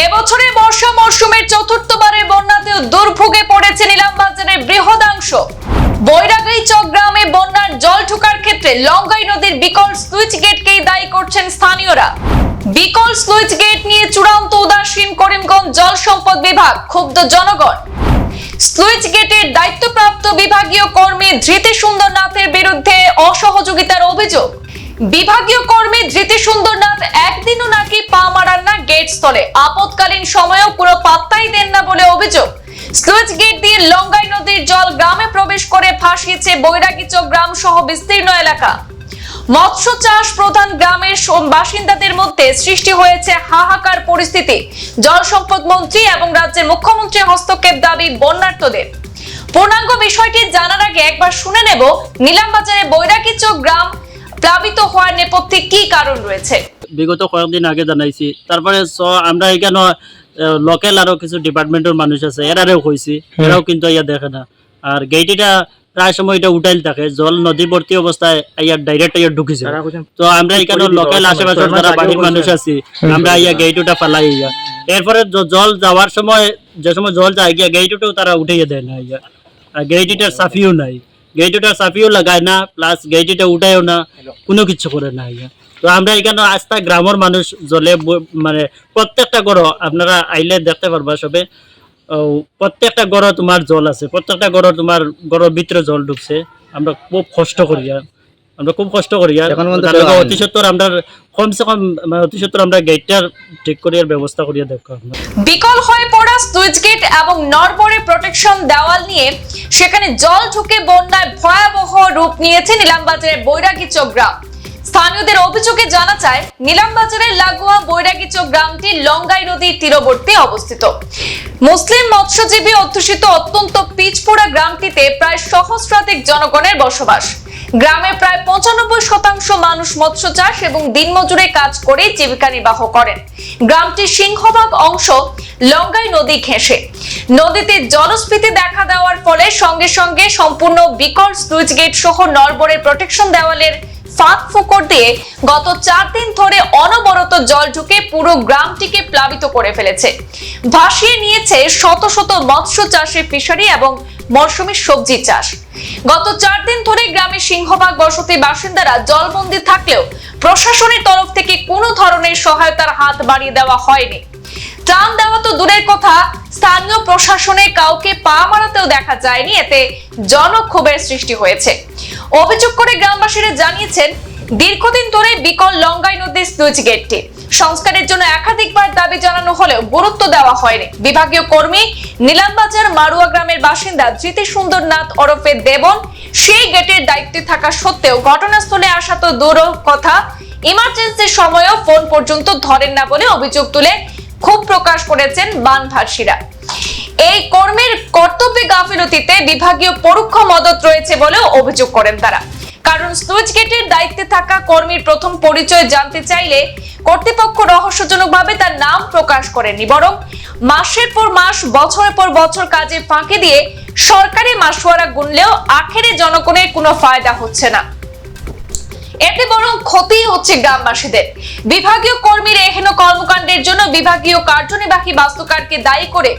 এবছরে বর্ষা মরশুমের চতুর্থবারের বন্যাতেও দুর্ভোগে পড়েছে নিলামবাজারের বৃহদাংশ। বৈরাগী চক গ্রামে বন্যার জল ঢোকার ক্ষেত্রে লঙ্গাই নদীর বিকল সুইচ গেটকেই দায়ী করছেন স্থানীয়রা। বিকল সুইচ গেট নিয়ে চূড়ান্ত উদাসীন করিমগঞ্জ জল সম্পদ বিভাগ, ক্ষুব্ধ জনগণ। স্লুইচ গেটের দায়িত্বপ্রাপ্ত বিভাগীয় কর্মী ধৃতি সুন্দর নাথের বিরুদ্ধে অসহযোগিতার অভিযোগ। বিভাগীয় কর্মী ধৃতি সুন্দর নাথ একদিনও নাকি পা মারান স্থলে। আপৎকালীন সময়েও কোনো পাত্তাই দেন না বলে অভিযোগ। স্লুইচ গেট দিয়ে লঙ্গাই নদীর জল গ্রামে প্রবেশ করে ভাসিয়েছে বৈরাগীচক গ্রাম সহ বিস্তীর্ণ এলাকা। মৎস্য চাষ প্রধান গ্রামের বাসিন্দাদের মধ্যে সৃষ্টি হয়েছে হাহাকার পরিস্থিতি। জল সম্পদ মন্ত্রী এবং রাজ্যের মুখ্যমন্ত্রীর হস্তক্ষেপ দাবি বন্যার্থদের পূর্ণাঙ্গ বিষয়টি জানার আগে একবার শুনে নেব। নিলামবাজারে বৈরাগীচক গ্রাম প্লাবিত হওয়ার নেপথ্যে কি কারণ রয়েছে? বিগত কয়েকদিন আগে জানাইছি। তারপরে আমরা এখানে লোকাল আরও কিছু ডিপার্টমেন্টের মানুষ আছে এরারেও কইছি এরাও কিন্তু ইয়া দেখে না। আর গেইটিটা প্রায় সময় এটা উঠাইল থাকে জল নদীবর্তী অবস্থায় ইয়ার ডাইরেক্ট ইয়ার ঢুকিছে। তো আমরা এখানে লোকাল আশেপাশের যারা বাড়ির মানুষ আছি আমরা ইয়া গেইটুটা ফালাই ইয়া এরপরে জল যাওয়ার সময় যে সময় জল যায় গিয়া গেইটুটাও তারা উঠাইয়া দেয় না ইয়া আর গেইটিটার সাফিও নাই। গেইটুটার সাফিও লাগায় না প্লাস গেইটিটা উঠায়ও না কোনো কিছু করে না ইয়া তো আমরা এখানে আস্থা গ্রামের মানুষ জলে মানে প্রত্যেকটা গড় আপনারা আইলে দেখতে পারবা সবে প্রত্যেকটা গড় তোমার জল আছে প্রত্যেকটা গড় তোমার গড়ের ভিতরে জল ঢুকছে আমরা খুব কষ্ট করি আর। আমরা খুব কষ্ট করি। অতি সত্তর আমরা কমসে কম মানে অতি সত্তর আমরা গেটটার ঠিক করিয়ার ব্যবস্থা করিয়া দেখো বিকল হয়ে পড়া সুইচ গেট এবং নরবরে প্রোটেকশন দেওয়াল নিয়ে সেখানে জল ঢুকে বন্যায় ভয়াবহ রূপ নিয়েছে নিলামবাজারের গ্রাম। স্থানীয়দের অভিযোগে জানা যায়, নিলামবাজারের লাগোয়া গ্রামটি লঙ্গাই নদীর তীরবর্তী অবস্থিত। মুসলিম মৎস্যজীবী অধ্যুষিত অত্যন্ত পিচপোড়া গ্রামটিতে প্রায় সহস্রাধিক জনগণের বসবাস। গ্রামের প্রায় পঁচানব্বই শতাংশ মানুষ মৎস্য চাষ এবং দিনমজুরে কাজ করে জীবিকা নির্বাহ করেন। গ্রামটির সিংহভাগ অংশ লঙ্গাই নদী ঘেঁষে। নদীতে জলস্ফীতি দেখা দেওয়ার ফলে সঙ্গে সঙ্গে সম্পূর্ণ বিকল স্লুইচ গেট সহ নরবরের প্রোটেকশন দেওয়ালের ফাঁক ফোকর দিয়ে গত চার দিন ধরে অনবরত জল ঢুকে পুরো গ্রামটিকে প্লাবিত করে ফেলেছে। ভাসিয়ে নিয়েছে শত শত মৎস্য চাষের ফিশারি এবং মরশুমি সবজি চাষ। গত চার দিন ধরে গ্রামের সিংহভাগ বসতি বাসিন্দারা জলবন্দি থাকলেও প্রশাসনের তরফ থেকে কোনো ধরনের সহায়তার হাত বাড়িয়ে দেওয়া হয়নি। ত্রাণ দেওয়া তো দূরের কথা, স্থানীয় প্রশাসনে কাউকে পা মারাতেও দেখা যায়নি, এতে জনক্ষোভের সৃষ্টি হয়েছে। অভিযোগ করে গ্রামবাসীরা জানিয়েছেন, দীর্ঘদিন ধরে বিকল লঙ্গাই নদীর স্লুইচ গেটটি। সংস্কারের জন্য একাধিকবার দাবি জানানো হলেও গুরুত্ব দেওয়া হয়নি। বিভাগীয় কর্মী নীলামবাজার মারুয়া গ্রামের বাসিন্দা ধৃতি সুন্দর নাথ ওরফে দেবন, সেই গেটের দায়িত্বে থাকা সত্ত্বেও ঘটনাস্থলে আসা তো দূর কথা। ইমার্জেন্সির সময়ও ফোন পর্যন্ত ধরেন না বলে অভিযোগ তুলে ক্ষোভ প্রকাশ করেছেন বানভাসীরা। এই কর্মীর কর্তব্যে গাফিলতিতে বিভাগীয় পরোক্ষ মদত রয়েছে বলেও অভিযোগ করেন তারা। কারণ স্লুইচ গেটের দায়িত্বে থাকা কর্মীর প্রথম পরিচয় জানতে চাইলে কর্তৃপক্ষ রহস্যজনকভাবে তার নাম প্রকাশ করেনি বরং মাসের পর মাস, বছরের পর বছর কাজে ফাঁকে দিয়ে সরকারি মাসোয়ারা গুনলেও আখেরে জনগণের কোনো ফায়দা হচ্ছে না। এতে বরং ক্ষতি হচ্ছে গ্রামবাসীদের। বিভাগীয় কর্মীর এহেন কর্মকাণ্ডের জন্য বিভাগীয় কার্যনির্বাহী বাস্তুকারকে দায়ী করে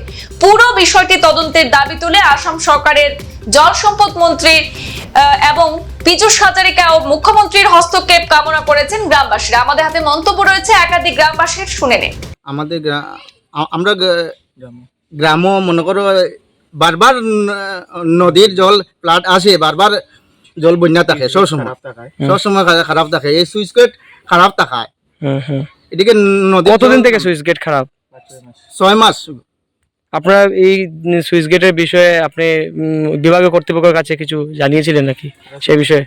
পুরো বিষয়টি তদন্তের দাবি তুলে আসাম সরকারের জল সম্পদ মন্ত্রী এবং পীযুষ হাজারিকা ও মুখ্যমন্ত্রীর হস্তক্ষেপ কামনা করেছেন গ্রামবাসীরা। আমাদের হাতে মন্তব্য রয়েছে একাধিক গ্রামবাসীর শুনে নিন। আমাদের আমরা গ- গ্রামও মনে করো বারবার নদীর জল প্লাট আসে বারবার জল বন্যা থাকে সবসময় সবসময় খারাপ থাকে। এই সুইচ গেট খারাপ থাকায় হুম হুম এদিকে নদী কতদিন থেকে সুইচ গেট খারাপ? ছয় মাস আপনারা এই সুইচ গেটের বিষয়ে আপনি বিভাগীয় কর্তৃপক্ষের কাছে কিছু জানিয়েছিলেন নাকি সেই বিষয়ে?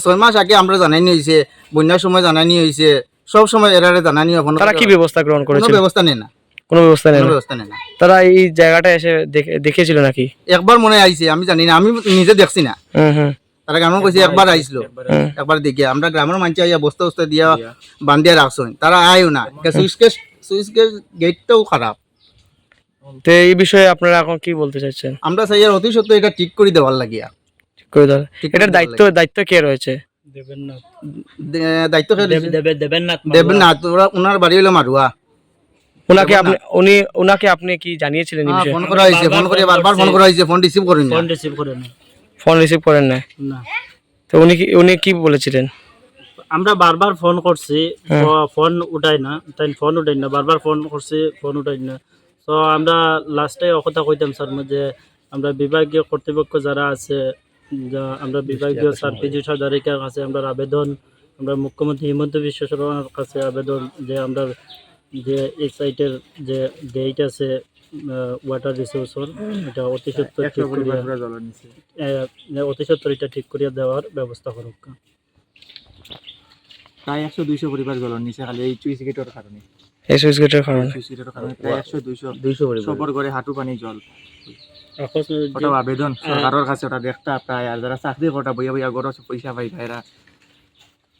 ছয় মাস আগে আমরা জানানি হয়েছে বন্যার সময় জানানি হয়েছে সব সময় এরারে জানানি হয় তারা কি ব্যবস্থা গ্রহণ কোনো করেছিল? ব্যবস্থা নেই না। কোনো ব্যবস্থা নেই ব্যবস্থা নেই না। তারা এই জায়গাটা এসে দেখে- দেখিয়েছিল নাকি? একবার মনে আইছে আমি জানি না আমি নিজে দেখছি না। হুম হুম। তারা কেমন কইছে একবার আইছিল। একবার দেখি আমরা গ্রামের মানুষ আইয়া বস্তা বস্তা দিয়া বান্ধিয়া রাখছেন তারা আয়ও না। সুইচ গেট সুইচ গেট গেটটাও খারাপ। তো এই বিষয়ে আপনারা এখন কি বলতে চাচ্ছেন আমরা চাই আর অতি সত্য এটা ঠিক করে দেওয়ার লাগিয়া। ঠিক করে দাও ঠিক করে এটার দায়িত্ব দায়িত্ব কে রয়েছে? দেবেন না দে- দায়িত্ব কে দিছে? দেবেন না দেবেন না তোরা ওনার বাড়ি হলো মারুয়া। ওনাকে আপনি উনি ওনাকে আপনি কি জানিয়েছিলেন হ্যাঁ, ফোন করা হয়েছে ফোন করে বারবার ফোন করা হয়েছে ফোন রিসিভ করেন ফোন রিসিভ করে না। ফোন রিসিভ করেন না? না। তো উনি কি উনি কি বলেছিলেন? আমরা বারবার ফোন করছি ফোন উঠাই না তাই ফোন উঠাই না বারবার ফোন করছি ফোন উঠাই না। তো আমরা লাস্টে কথা কইতাম স্যার যে আমরা বিভাগীয় কর্তৃপক্ষ যারা আছে যা আমরা বিভাগীয় স্যার পিজি সাদারিকার কাছে আমরা আবেদন আমরা মুখ্যমন্ত্রী হিমন্ত বিশ্ব শর্মার কাছে আবেদন যে আমরা যে এই সাইটের যে গেট আছে ওয়াটার রিসোর্সর এটা অতি সত্তর ঠিক অতি সত্তর এটা ঠিক করিয়া দেওয়ার ব্যবস্থা করুক। প্রায় একশো দুইশো পরিবার জলের নিচে খালি এই চুইস গেটের কারণে। এই সুইচ গেটের কারণে চুইস গেটের কারণে প্রায় একশো দুইশো দুইশো সবর করে হাঁটু পানি জল। ওটা আবেদন সরকারের কাছে ওটা দেখতা প্রায়। আর যারা চাকরি কটা বইয়া বইয়া গরো পয়সা পাই ভাইরা।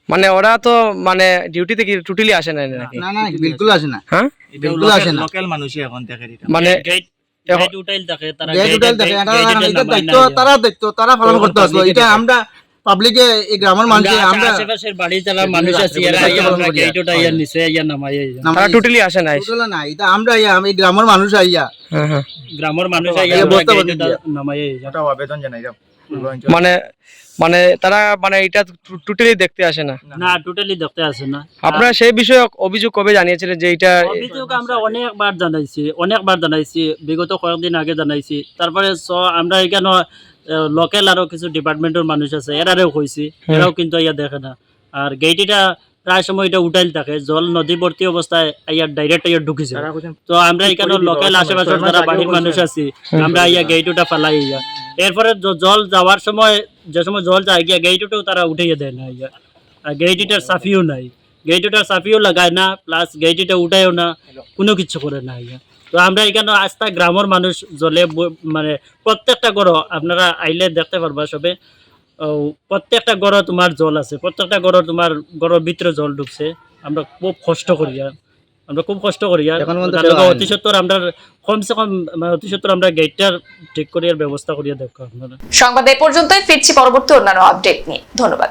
মানে ওরা তো মানে ডিউটিতে কি টোটালি আসে না নাকি? না না বিলকুল আসে না। হ্যাঁ? বিলকুল আসে না। লোকাল মানুষই এখন দেখে এটা। মানে গেট গেট উঠাইল থাকে তারা গেট উঠাইল দায়িত্ব তারা দায়িত্ব তারা পালন করতে আসলো। এটা- আমরা পাবলিকে এই গ্রামের মানুষ আমরা আমরা আশেপাশের বাড়ি যারা মানুষ আছে এরা আমরা করি। গেট নিচে ইয়া নামাইয়া ইয়া। নামাই তারা টোটালি আসে না টোটাল না এটা আমরা ইয়া আমি গ্রামের মানুষ আইয়া। হ্যাঁ হ্যাঁ। গ্রামের মানুষ আইয়া আমরা ইয়া। ওটাও আবেদন জানাই যাও। মানে মানে তারা মানে এটা টোটালি দেখতে আসে না। না। টোটালি দেখতে আসে না। আপনারা সেই বিষয়ে অভিযোগ কবে জানিয়েছিলেন যে এটা অভিযোগ আমরা অনেকবার জানাইছি অনেকবার জানাইছি বিগত কয়েকদিন আগে জানাইছি। তারপরে আমরা এখানে লোকাল আরও কিছু ডিপার্টমেন্টের মানুষ আছে এরারেও কইছি এরাও কিন্তু ইয়া দেখে না। আর গেইটিটা প্রায় সময় এটা উঠাইল থাকে জল নদীবর্তী অবস্থায় ইয়া ডাইরেক্ট ইয়া ঢুকিছে। তো আমরা এখানে লোকাল আশেপাশের যারা বাড়ির মানুষ আছি আমরা ইয়া গেট ওটা ফেলাই ইয়া এরপরে জল যাওয়ার সময় যে সময় জল যায় গিয়া গেট ওটাও তারা উঠাইয়া দেয় না ইয়া আর গেট এটার সাফিও নাই। গেট ওটার সাফিও লাগায় না প্লাস গেট এটা উঠায়ও না কোনো কিছু করে না ইয়া তো আমরা এখানে আস্থা গ্রামের মানুষ জলে মানে প্রত্যেকটা গড় আপনারা আইলে দেখতে পারবা সবে। প্রত্যেকটা গড় তোমার জল আছে প্রত্যেকটা গড় তোমার গড়ের ভিতরে জল ঢুকছে। আমরা খুব কষ্ট করি আর। আমরা খুব কষ্ট করি আর। অতি সত্তর আমরা কমসে কম মানে অতি সত্তর আমরা গেটটার ঠিক করিয়ার ব্যবস্থা করিয়া দেখো আপনারা। সংবাদ এ পর্যন্তই ফিরছি পরবর্তী অন্যান্য আপডেট নিয়ে। ধন্যবাদ।